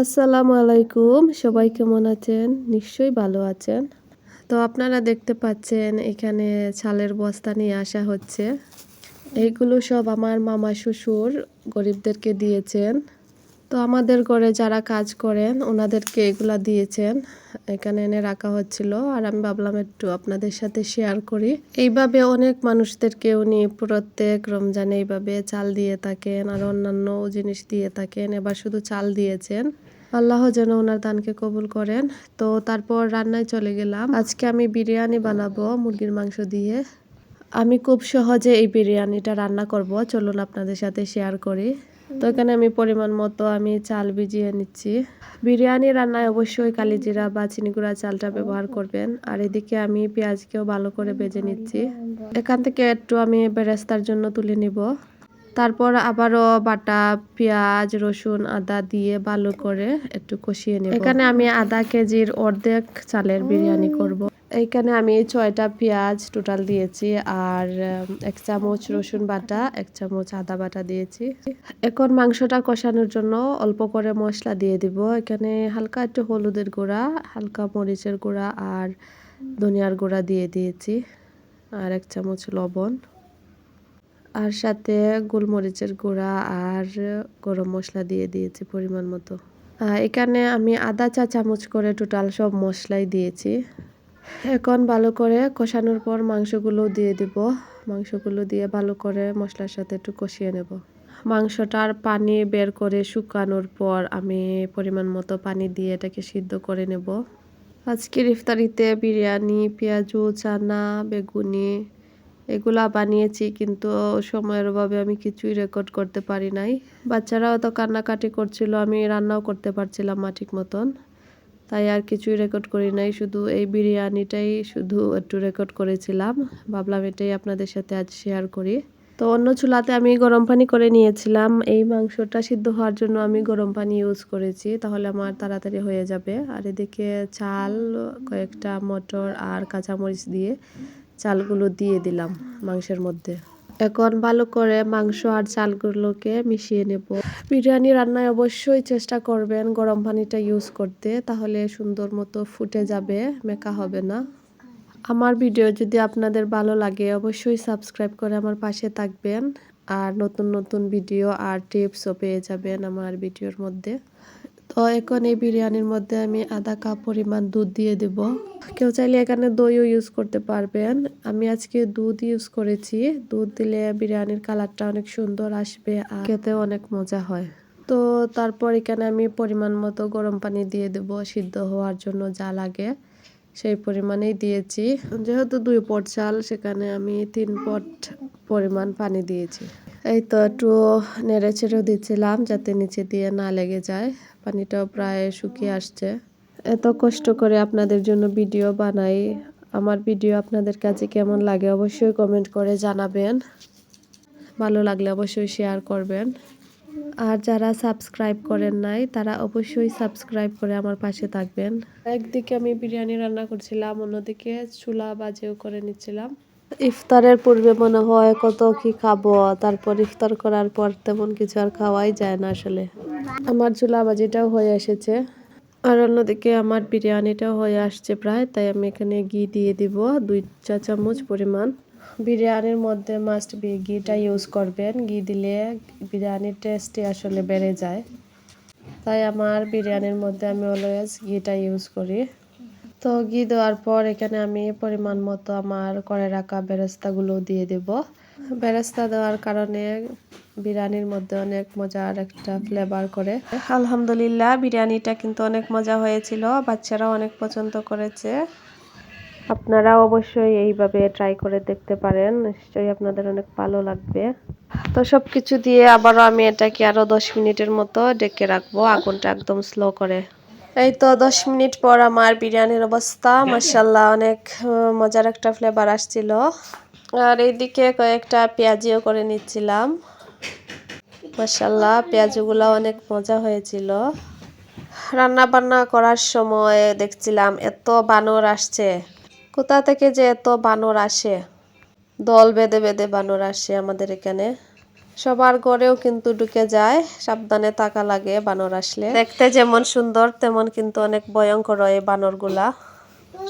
আসসালামু আলাইকুম। সবাই কেমন আছেন? নিশ্চয়ই ভালো আছেন। তো আপনারা দেখতে পাচ্ছেন, এখানে ছালের বস্তা নিয়ে আসা হচ্ছে। এইগুলো সব আমার মামা শ্বশুর গরিবদেরকে দিয়েছেন। তো আমাদের ঘরে যারা কাজ করেন, ওনাদেরকে এগুলা দিয়েছেন। এখানে এনে রাখা হচ্ছিল। আর আমি ভাবলাম একটু আপনাদের সাথে শেয়ার করি। এইভাবে অনেক মানুষদেরকে উনি প্রত্যেক রমজানে এইভাবে চাল দিয়ে থাকেন আর অন্যান্য জিনিস দিয়ে থাকেন, এবার শুধু চাল দিয়েছেন। আল্লাহ যেন ওনার দানকে কবুল করেন। তো তারপর রান্নায় চলে গেলাম। আজকে আমি বিরিয়ানি বানাবো মুরগির মাংস দিয়ে। আমি খুব সহজে এই বিরিয়ানিটা রান্না করব। চলুন আপনাদের সাথে শেয়ার করি। তো এখানে আমি পরিমাণ মতো আমি চাল ভিজিয়ে নিচ্ছি। বিরিয়ানি রান্নায় অবশ্যই কালিজিরা বা চিনিগুড়া চালটা ব্যবহার করবেন। আর এদিকে আমি পেঁয়াজকেও ভালো করে ভেজে নিচ্ছি। এখান থেকে একটু আমি বেরেস্তার জন্য তুলে নিব। তারপর আবারও বাটা, পেঁয়াজ, রসুন, আদা দিয়ে ভালো করে একটু কষিয়ে নেব। এখানে আমি আধা কেজির অর্ধেক চালের বিরিয়ানি করব। এইখানে আমি ছয়টা পেঁয়াজ টোটাল দিয়েছি আর এক চামচ রসুন বাটা, এক চামচ আদা বাটা দিয়েছি। এখন মাংসটা কষানোর জন্য অল্প করে মশলা দিয়ে দিব। এখানে হালকা একটু হলুদের গুঁড়া, হালকা মরিচের গুঁড়া আর ধনিয়ার গুঁড়া দিয়ে দিয়েছি আর এক চামচ লবণ। আর সাথে গোলমরিচের গুঁড়া আর গরম মশলা দিয়ে দিয়েছি পরিমাণ মতো। এখানে আমি আদা চা চামচ করে টোটাল সব মশলাই দিয়েছি। এখন ভালো করে কষানোর পর মাংসগুলো দিয়ে দিব। মাংসগুলো দিয়ে ভালো করে মশলার সাথে একটু কষিয়ে নেব। মাংসটার পানি বের করে শুকানোর পর আমি পরিমাণ মতো পানি দিয়ে এটাকে সিদ্ধ করে নেব। আজকের ইফতারিতে বিরিয়ানি, পেঁয়াজু, চানা, বেগুনি এগুলা বানিয়েছি কিন্তু সময়ের অভাবে আমি কিছুই রেকর্ড করতে পারি নাই। বাচ্চারাও তো কান্নাকাটি করছিল, আমি রান্নাও করতে পারছিলাম না ঠিক মতন। তাই আর কিছুই রেকর্ড করি নাই, শুধু এই বিরিয়ানিটাই শুধু একটু রেকর্ড করেছিলাম। ভাবলাম এটাই আপনাদের সাথে আজ শেয়ার করি। তো অন্য চুলাতে আমি গরম পানি করে নিয়েছিলাম। এই মাংসটা সিদ্ধ হওয়ার জন্য আমি গরম পানি ইউজ করেছি, তাহলে আমার তাড়াতাড়ি হয়ে যাবে। আর এদিকে চাল, কয়েকটা মটর আর কাঁচামরিচ দিয়ে চালগুলো দিয়ে দিলাম মাংসের মধ্যে। এখন ভালো করে মাংস আর চালগুলোকে মিশিয়ে নেব। বিরিয়ানি রান্নায় অবশ্যই চেষ্টা করবেন গরম পানিটা ইউজ করতে, তাহলে সুন্দর মতো ফুটে যাবে, মেকা হবে না। আমার ভিডিও যদি আপনাদের ভালো লাগে, অবশ্যই সাবস্ক্রাইব করে আমার পাশে থাকবেন। আর নতুন নতুন ভিডিও আর টিপসও পেয়ে যাবেন আমার ভিডিওর মধ্যে। তো এখন এই বিরিয়ানির মধ্যে আমি আধা কাপ পরিমাণ দুধ দিয়ে দেব। কেউ চাইলে এখানে দইও ইউজ করতে পারবেন। আমি আজকে দুধ ইউজ করেছি। দুধ দিলে বিরিয়ানির কালারটা অনেক সুন্দর আসবে আর খেতে অনেক মজা হয়। তো তারপর এখানে আমি পরিমাণ মতো গরম পানি দিয়ে দেব সিদ্ধ হওয়ার জন্য যা লাগে। সেই পরিমাণেই দিয়েছি। যেহেতু দুই পট চাল, সেখানে আমি তিন পট পরিমাণ পানি দিয়েছি। এই তো একটু নেড়ে ছেড়েও দিচ্ছিলাম যাতে নিচে দিয়ে না লেগে যায়। পানিটাও প্রায় শুকিয়ে আসছে। এত কষ্ট করে আপনাদের জন্য ভিডিও বানাই। আমার ভিডিও আপনাদের কাছে কেমন লাগে অবশ্যই কমেন্ট করে জানাবেন। ভালো লাগলে অবশ্যই শেয়ার করবেন। আর যারা সাবস্ক্রাইব করেন নাই, তারা অবশ্যই সাবস্ক্রাইব করে আমার পাশে থাকবেন। একদিকে আমি বিরিয়ানি রান্না করছিলাম, অন্যদিকে চুলা বাজেও করে নিচ্ছিলাম। ইফতারের পূর্বে মনে হয় কত কি খাব, তারপর ইফতার করার পর তেমন কিছু আর খাওয়াই যায় না আসলে। আমার চুলা বাজিটাও হয়ে এসেছে। আর অন্যদিকে আমার বিরিয়ানিটাও হয়ে আসছে প্রায়, তাই আমি এখানে ঘি দিয়ে দিব, দুই চা চামচ পরিমাণ। বিরিয়ানির মধ্যে মাস্ট বি ঘিটা ইউজ করবেন, ঘি দিলে বিরিয়ানির টেস্টই আসলে বেড়ে যায়। তাই আমার বিরিয়ানির মধ্যে আমি অলওয়েজ ঘিটা ইউজ করি। তো ঘি দেওয়ার পর এখানে আমি পরিমাণ মতো আমার করে রাখা বেরেস্তাগুলো দিয়ে দেব। বেরেস্তা দেওয়ার কারণে বিরিয়ানির মধ্যে অনেক মজার একটা ফ্লেভার করে। আলহামদুলিল্লাহ, বিরিয়ানিটা কিন্তু অনেক মজা হয়েছিল, বাচ্চারাও অনেক পছন্দ করেছে। আপনারা অবশ্যই এইভাবে ট্রাই করে দেখতে পারেন, নিশ্চয়ই আপনাদের অনেক ভালো লাগবে। তো সব কিছু দিয়ে আবারও আমি এটাকে আরও দশ মিনিটের মতো ডেকে রাখব, আগুনটা একদম স্লো করে। এই তো দশ মিনিট পর আমার বিরিয়ানির অবস্থা মাসাল্লাহ অনেক মজার একটা ফ্লেভার আসছিল। আর এইদিকে কয়েকটা পেঁয়াজিও করে নিচ্ছিলাম। মাসাল্লাহ পেঁয়াজগুলো অনেক মজা হয়েছিল। রান্না বান্না করার সময় দেখছিলাম এত বানর আসছে। কোথা থেকে যে এত বানর আসে? দল বেঁধে বেঁধে বানর আসে আমাদের এখানে। সবার ঘরেও কিন্তু ঢুকে যায়, সাবধানে থাকা লাগে বানর আসলে। দেখতে যেমন সুন্দর, তেমন কিন্তু অনেক ভয়ঙ্কর হয় বানরগুলা।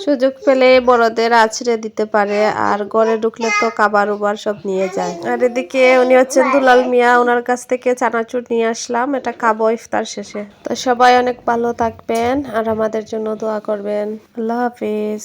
সুযোগ পেলে বড়দের আছড়ে দিতে পারে আর ঘরে ঢুকলে তো কাবার উবার সব নিয়ে যায়। আর এদিকে উনি হচ্ছেন দুলাল মিয়া ওনার কাছ থেকে চানাচুর নিয়ে আসলাম এটা খাব ইফতার শেষে। তো সবাই অনেক ভালো থাকবেন আর আমাদের জন্য দোয়া করবেন। আল্লাহ হাফিজ।